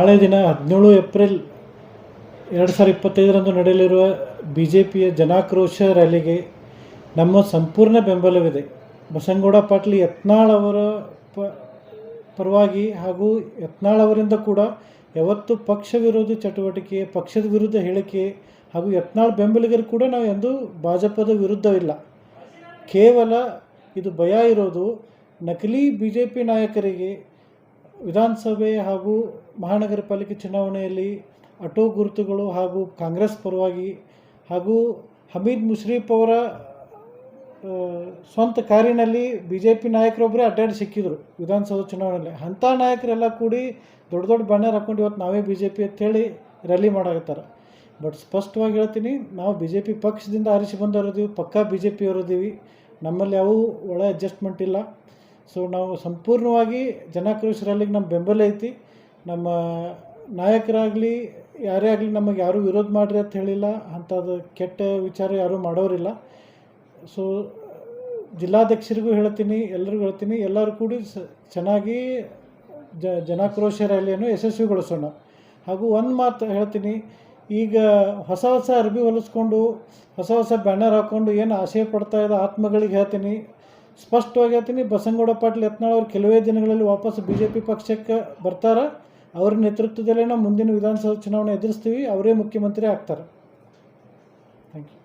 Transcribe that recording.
ನಾಳೆ ದಿನ ಹದಿನೇಳು ಏಪ್ರಿಲ್ ಎರಡು ಸಾವಿರ ಇಪ್ಪತ್ತೈದರಂದು ನಡೆಯಲಿರುವ ಬಿ ಜೆ ಪಿಯ ಜನಾಕ್ರೋಶ ರ್ಯಾಲಿಗೆ ನಮ್ಮ ಸಂಪೂರ್ಣ ಬೆಂಬಲವಿದೆ. ಬಸನಗೌಡ ಪಾಟೀಲ್ ಯತ್ನಾಳ್ ಅವರ ಪ, ಪರವಾಗಿ ಹಾಗೂ ಯತ್ನಾಳ್ ಅವರಿಂದ ಕೂಡ ಯಾವತ್ತು ಪಕ್ಷ ವಿರೋಧಿ ಚಟುವಟಿಕೆ, ಪಕ್ಷದ ವಿರುದ್ಧ ಹೇಳಿಕೆ ಹಾಗೂ ಯತ್ನಾಳ್ ಬೆಂಬಲಿಗರು ಕೂಡ ನಾವು ಎಂದು ಭಾಜಪದ ವಿರುದ್ಧವಿಲ್ಲ ಕೇವಲ ಇದು ಭಯ ಇರೋದು ನಕಲಿ ಬಿ ಜೆ ಪಿ ನಾಯಕರಿಗೆ ವಿಧಾನಸಭೆ ಹಾಗೂ ಮಹಾನಗರ ಪಾಲಿಕೆ ಚುನಾವಣೆಯಲ್ಲಿ ಅಟೋ ಗುರುತುಗಳು ಹಾಗೂ ಕಾಂಗ್ರೆಸ್ ಪರವಾಗಿ ಹಾಗೂ ಹಮೀದ್ ಮುಷ್ರೀಫ್ ಅವರ ಸ್ವಂತ ಕಾರಿನಲ್ಲಿ ಬಿ ಜೆ ಪಿ ನಾಯಕರೊಬ್ಬರೇ ಅಡ್ಡಾಡಿ ಸಿಕ್ಕಿದ್ರು ವಿಧಾನಸಭಾ ಚುನಾವಣೆಯಲ್ಲಿ. ಅಂಥ ನಾಯಕರೆಲ್ಲ ಕೂಡಿ ದೊಡ್ಡ ದೊಡ್ಡ ಬ್ಯಾನರ್ ಹಾಕೊಂಡು ಇವತ್ತು ನಾವೇ ಬಿ ಜೆ ಪಿ ಅಂತೇಳಿ ರ್ಯಾಲಿ ಮಾಡಾಕತ್ತಾರೆ. ಬಟ್ ಸ್ಪಷ್ಟವಾಗಿ ಹೇಳ್ತೀನಿ, ನಾವು ಬಿ ಜೆ ಪಿ ಪಕ್ಷದಿಂದ ಆರಿಸಿ ಬಂದವರಿದ್ದೀವಿ ಪಕ್ಕಾ ಬಿ ಜೆ ಪಿಯವರಿದ್ದೀವಿ ನಮ್ಮಲ್ಲಿ ಯಾವ ಒಳ ಅಡ್ಜಸ್ಟ್ಮೆಂಟ್ ಇಲ್ಲ. ಸೊ ನಾವು ಸಂಪೂರ್ಣವಾಗಿ ಜನಾಕ್ರೋಶ ರ್ಯಾಲಿಗೆ ನಮ್ಮ ಬೆಂಬಲ ಐತಿ. ನಮ್ಮ ನಾಯಕರಾಗಲಿ, ಯಾರೇ ಆಗಲಿ ನಮಗೆ ಯಾರೂ ವಿರೋಧ ಮಾಡ್ರಿ ಅಂತ ಹೇಳಿಲ್ಲ. ಅಂಥದ್ದು ಕೆಟ್ಟ ವಿಚಾರ ಯಾರೂ ಮಾಡೋರಿಲ್ಲ. ಸೊ ಜಿಲ್ಲಾಧ್ಯಕ್ಷರಿಗೂ ಹೇಳ್ತೀನಿ ಎಲ್ಲರಿಗೂ ಹೇಳ್ತೀನಿ, ಎಲ್ಲರೂ ಕೂಡಿ ಚೆನ್ನಾಗಿ ಜ ಜನಾಕ್ರೋಶ ರ್ಯಾಲಿಯನ್ನು ಯಶಸ್ವಿಗೊಳಿಸೋಣ. ಹಾಗೂ ಒಂದು ಮಾತು ಹೇಳ್ತೀನಿ, ಈಗ ಹೊಸ ಹೊಸ ಅರ್ಬಿ ಹೊಲಿಸ್ಕೊಂಡು, ಹೊಸ ಹೊಸ ಬ್ಯಾನರ್ ಹಾಕ್ಕೊಂಡು ಏನು ಆಸೆ ಪಡ್ತಾ ಇದ್ದ ಆತ್ಮಗಳಿಗೆ ಹೇಳ್ತೀನಿ ಸ್ಪಷ್ಟವಾಗಿ ಹೇಳ್ತೀನಿ, ಬಸನಗೌಡ ಪಾಟೀಲ್ ಯತ್ನಾಳ್ ಅವರು ಕೆಲವೇ ದಿನಗಳಲ್ಲಿ ವಾಪಸ್ ಬಿ ಜೆ ಪಿ ಪಕ್ಷಕ್ಕೆ ಬರ್ತಾರೆ. ಅವ್ರ ನೇತೃತ್ವದಲ್ಲೇ ನಾವು ಮುಂದಿನ ವಿಧಾನಸಭಾ ಚುನಾವಣೆ ಎದುರಿಸ್ತೀವಿ, ಅವರೇ ಮುಖ್ಯಮಂತ್ರಿ ಆಗ್ತಾರೆ. Thank you